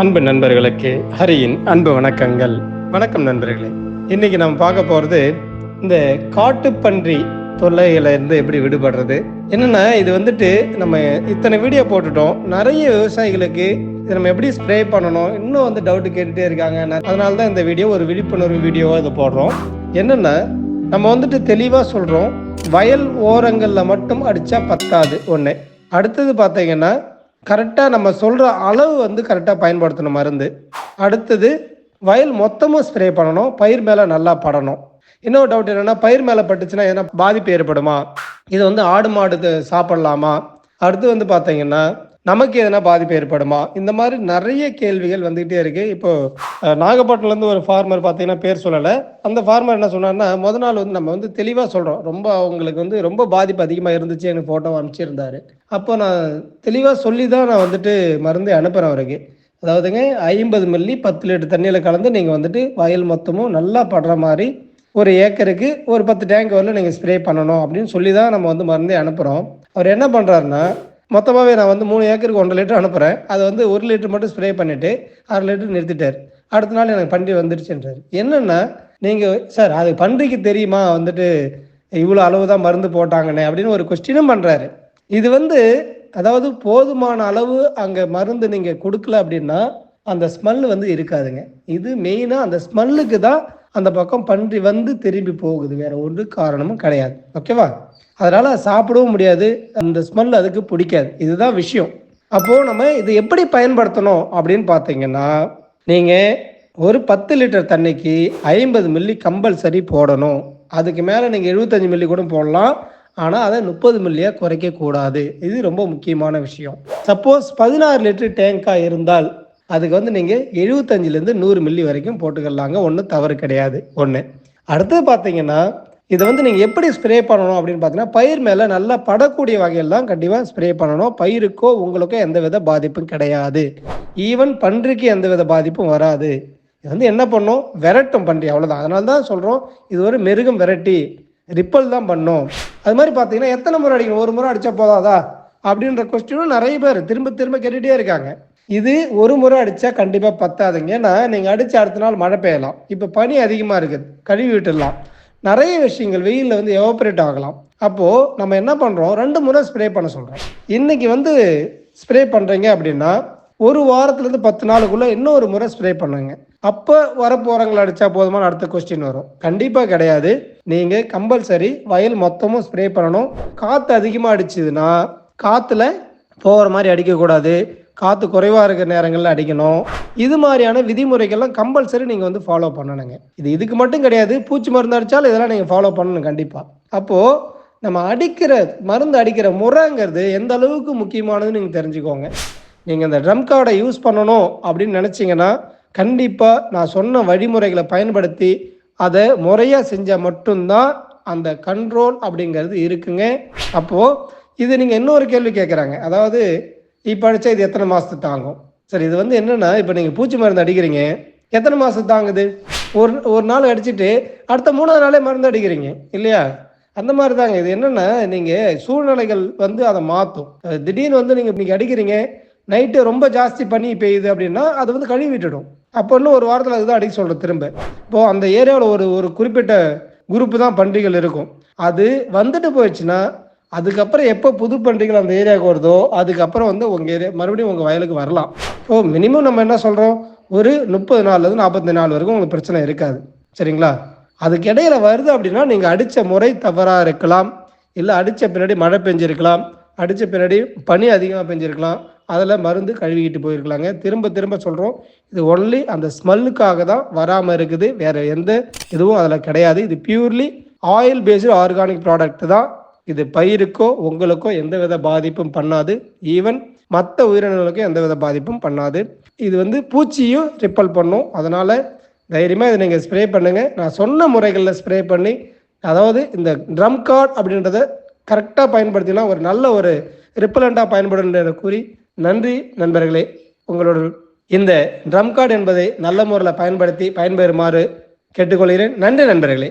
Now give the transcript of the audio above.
அன்பு நண்பர்களுக்கு ஹரியின் அன்பு வணக்கங்கள். வணக்கம் நண்பர்களே. இன்னைக்கு நம்ம பார்க்க போறது இந்த காட்டுப்பன்றி தொல்லைகளை இருந்து எப்படி விடுபடுறது? என்னன்னா இது வந்துட்டு நம்ம இத்தனை வீடியோ போட்டுட்டோம். நிறைய விவசாயிகளுக்கு இதை நம்ம எப்படி ஸ்ப்ரே பண்ணணும்? இன்னும் வந்து டவுட் கேட்டுட்டே இருக்காங்க. அதனால தான் இந்த வீடியோ ஒரு விழிப்புணர்வு வீடியோவாக இது போடுறோம். என்னென்னா நம்ம வந்துட்டு தெளிவாக சொல்கிறோம் வயல் ஓரங்களில் மட்டும் அடித்தா பத்தாது. ஒன்று அடுத்தது பார்த்தீங்கன்னா கரெக்டாக நம்ம சொல்கிற அளவு வந்து கரெக்டாக பயன்படுத்தணும் மருந்து. அடுத்தது வயல் மொத்தமும் ஸ்ப்ரே பண்ணணும் பயிர் மேலே நல்லா படணும். இன்னொரு டவுட் என்னென்னா பயிர் மேலே பட்டுச்சுன்னா எதனா பாதிப்பு ஏற்படுமா? இது வந்து ஆடு மாடு சாப்பிடலாமா? அடுத்து வந்து பார்த்தீங்கன்னா நமக்கு எதனா பாதிப்பு ஏற்படுமா? இந்த மாதிரி நிறைய கேள்விகள் வந்துகிட்டே இருக்கு. இப்போ அஹ், நாகப்பட்டினம்லேருந்து ஒரு ஃபார்மர் பார்த்தீங்கன்னா பேர் சொல்லலை. அந்த ஃபார்மர் என்ன சொன்னார்னா முத நாள் வந்து நம்ம வந்து தெளிவாக சொல்கிறோம் ரொம்ப அவங்களுக்கு வந்து ரொம்ப பாதிப்பு அதிகமாக இருந்துச்சு. எனக்கு ஃபோட்டோ அனுப்பிச்சிருந்தாரு. அப்போ நான் தெளிவாக சொல்லி தான் நான் வந்துட்டு மருந்து அனுப்புகிறேன் அவருக்கு. அதாவதுங்க ஐம்பது மில்லி பத்து லிட்டர் தண்ணியில் கலந்து நீங்கள் வந்துட்டு வயல் மொத்தமும் நல்லா படுற மாதிரி ஒரு ஏக்கருக்கு ஒரு பத்து டேங்க் வரல நீங்கள் ஸ்ப்ரே பண்ணணும் அப்படின்னு சொல்லி தான் நம்ம வந்து மருந்தே அனுப்புகிறோம் அவர் என்ன பண்ணுறாருன்னா மொத்தமாகவே நான் வந்து மூணு ஏக்கருக்கு ஒன்றரை லிட்டர் அனுப்புகிறேன் அதை வந்து ஒரு லிட்டர் மட்டும் ஸ்ப்ரே பண்ணிவிட்டு அரை லிட்டர் நிறுத்திட்டார். அடுத்த நாள் எனக்கு பன்றி வந்துடுச்சுன்றார் என்னென்னா நீங்கள் சார் அது பன்றிக்கு தெரியுமா? வந்துட்டு இவ்வளோ அளவு தான் மருந்து போட்டாங்கண்ணே அப்படின்னு ஒரு கொஸ்டினும் பண்ணுறாரு இது வந்து அதாவது போதுமான அளவு அங்கே மருந்து நீங்கள் கொடுக்கல அப்படின்னா அந்த ஸ்மெல் வந்து இருக்காதுங்க. இது மெயினாக அந்த ஸ்மெல்லுக்கு தான் அந்த பக்கம் பன்றி வந்து திரும்பி போகுது. வேற ஒரு காரணமும் கிடையாது. ஓகேவா? அதனால் சாப்பிடவும் முடியாது. அந்த ஸ்மெல் அதுக்கு பிடிக்காது. இதுதான் விஷயம். அப்போது நம்ம இது எப்படி பயன்படுத்தணும் அப்படின்னு பார்த்தீங்கன்னா நீங்கள் ஒரு பத்து லிட்டர் தண்ணிக்கு ஐம்பது மில்லி கம்பல்சரி போடணும். அதுக்கு மேலே நீங்கள் எழுபத்தஞ்சு மில்லி கூட போடலாம். ஆனால் அதை முப்பது மில்லியாக குறைக்கக்கூடாது. இது ரொம்ப முக்கியமான விஷயம். சப்போஸ் பதினாறு லிட்டர் டேங்காக இருந்தால் அதுக்கு வந்து நீங்கள் எழுபத்தஞ்சிலேருந்து நூறு மில்லி வரைக்கும் போட்டுக்கலாங்க. ஒன்றும் தவறு கிடையாது. ஒன்று அடுத்தது பார்த்தீங்கன்னா இதை வந்து நீங்கள் எப்படி ஸ்ப்ரே பண்ணணும் அப்படின்னு பார்த்தீங்கன்னா பயிர் மேலே நல்லா படக்கூடிய வகையெல்லாம் கண்டிப்பாக ஸ்ப்ரே பண்ணணும். பயிருக்கோ உங்களுக்கோ எந்த வித பாதிப்பும் கிடையாது. ஈவன் பன்றிக்கு எந்த வித பாதிப்பும் வராது. இது வந்து என்ன பண்ணும்? விரட்டும் பன்றி அவ்வளோதான் அதனால தான் சொல்கிறோம் இது ஒரு மெருகும் விரட்டி ரிப்பல் தான் பண்ணும். அது மாதிரி பார்த்தீங்கன்னா எத்தனை முறை அடிக்கணும்? ஒரு முறை அடித்தா போதாதா? அப்படின்ற கொஸ்டினும் நிறைய பேர் திரும்ப திரும்ப கேட்டுகிட்டே இருக்காங்க. இது ஒரு முறை அடித்தா கண்டிப்பாக பத்தாதுங்க. ஏன்னா நீங்கள் அடித்து அடுத்த நாள் மழை பெய்யலாம். இப்போ பனி அதிகமாக இருக்குது. கழுவி விட்டுடலாம். நிறைய விஷயங்கள் வெயிலில் வந்து எவாபரேட் ஆகலாம். அப்போது நம்ம என்ன பண்ணுறோம் ரெண்டு முறை ஸ்ப்ரே பண்ண சொல்கிறோம் இன்னைக்கு வந்து ஸ்ப்ரே பண்ணுறீங்க அப்படின்னா ஒரு வாரத்துலேருந்து பத்து நாளுக்குள்ளே இன்னொரு முறை ஸ்ப்ரே பண்ணுங்க. அப்போ வரப்போகிறவங்களை அடித்தா போதுமான அடுத்த கொஸ்டின் வரும். கண்டிப்பாக கிடையாது. நீங்கள் கம்பல்சரி வயல் மொத்தமும் ஸ்ப்ரே பண்ணணும். காற்று அதிகமாக அடிச்சதுன்னா காற்றுல போகிற மாதிரி அடிக்கக்கூடாது. காற்று குறைவாக இருக்கிற நேரங்களில் அடிக்கணும். இது மாதிரியான விதிமுறைகள்லாம் கம்பல்சரி நீங்கள் வந்து ஃபாலோ பண்ணணுங்க. இது இதுக்கு மட்டும் கிடையாது. பூச்சி மருந்து அடித்தாலும் இதெல்லாம் நீங்கள் ஃபாலோ பண்ணணும் கண்டிப்பாக அப்போது நம்ம அடிக்கிற மருந்து அடிக்கிற முறைங்கிறது எந்த அளவுக்கு முக்கியமானதுன்னு நீங்கள் தெரிஞ்சுக்கோங்க. நீங்கள் இந்த ட்ரம் கார்டை யூஸ் பண்ணணும் அப்படின்னு நினச்சிங்கன்னா கண்டிப்பாக நான் சொன்ன வழிமுறைகளை பயன்படுத்தி அதை முறையாக செஞ்சால் மட்டும்தான் அந்த கண்ட்ரோல் அப்படிங்கிறது இருக்குங்க. அப்போது இது நீங்கள் இன்னொரு கேள்வி கேட்குறாங்க அதாவது இப்போ அடித்தா இது எத்தனை மாதத்துக்கு தாங்கும்? சரி இது வந்து என்னென்னா இப்போ நீங்கள் பூச்சி மருந்து அடிக்கிறீங்க எத்தனை மாதம் தாங்குது? ஒரு ஒரு நாள் அடிச்சுட்டு அடுத்த மூணாவது நாளே மருந்து அடிக்கிறீங்க இல்லையா? அந்த மாதிரி தாங்க. இது என்னென்னா நீங்கள் சூழ்நிலைகள் வந்து அதை மாற்றும் திடீர்னு வந்து நீங்கள் நீங்கள் அடிக்கிறீங்க நைட்டு ரொம்ப ஜாஸ்தி பனி பெய்யுது அப்படின்னா அது வந்து கழுவி விட்டுடும் அப்போ இன்னும் ஒரு வாரத்தில் அதுதான் அடிக்க சொல்கிறேன் திரும்ப. இப்போது அந்த ஏரியாவில் ஒரு ஒரு குறிப்பிட்ட குரூப்பு தான் பன்றிகள் இருக்கும். அது வந்துட்டு போயிடுச்சுன்னா அதுக்கப்புறம் எப்போ புது பன்றிகள் அந்த ஏரியாவுக்கு வருதோ அதுக்கப்புறம் வந்து உங்கள் ஏரியா மறுபடியும் உங்கள் வயலுக்கு வரலாம். ஸோ மினிமம் நம்ம என்ன சொல்கிறோம் ஒரு முப்பது நாள்லேருந்து நாற்பத்தி நாள் வரைக்கும் உங்களுக்கு பிரச்சனை இருக்காது. சரிங்களா? அதுக்கு இடையில வருது அப்படின்னா நீங்கள் அடித்த முறை தவறாக இருக்கலாம். இல்லை அடித்த பின்னாடி மழை பெஞ்சிருக்கலாம். அடித்த பின்னாடி பனி அதிகமாக பெஞ்சிருக்கலாம். அதில் மருந்து கழுவிக்கிட்டு போயிருக்கலாங்க. திரும்ப திரும்ப சொல்கிறோம் இது ஒன்லி அந்த ஸ்மெல்லுக்காக தான் வராமல் இருக்குது. வேறு எந்த இதுவும் அதில் கிடையாது. இது purely oil based organic product தான். இது பயிருக்கோ உங்களுக்கோ எந்த வித பாதிப்பும் பண்ணாது. ஈவன் மற்ற உயிரினங்களுக்கும் எந்த வித பாதிப்பும் பண்ணாது. இது வந்து பூச்சியும் ரிப்பல் பண்ணும். அதனால் தைரியமாக இதை நீங்கள் ஸ்ப்ரே பண்ணுங்கள் நான் சொன்ன முறைகளில் ஸ்ப்ரே பண்ணி அதாவது இந்த ட்ரம் கார்ட் அப்படின்றத கரெக்டாக பயன்படுத்தினா ஒரு நல்ல ஒரு ரிப்பலண்ட்டாக பயன்படும் என்று கூறி நன்றி நண்பர்களே. உங்களோட இந்த ட்ரம் கார்டு என்பதை நல்ல முறையில் பயன்படுத்தி பயன்பெறுமாறு கேட்டுக்கொள்கிறேன். நன்றி நண்பர்களே.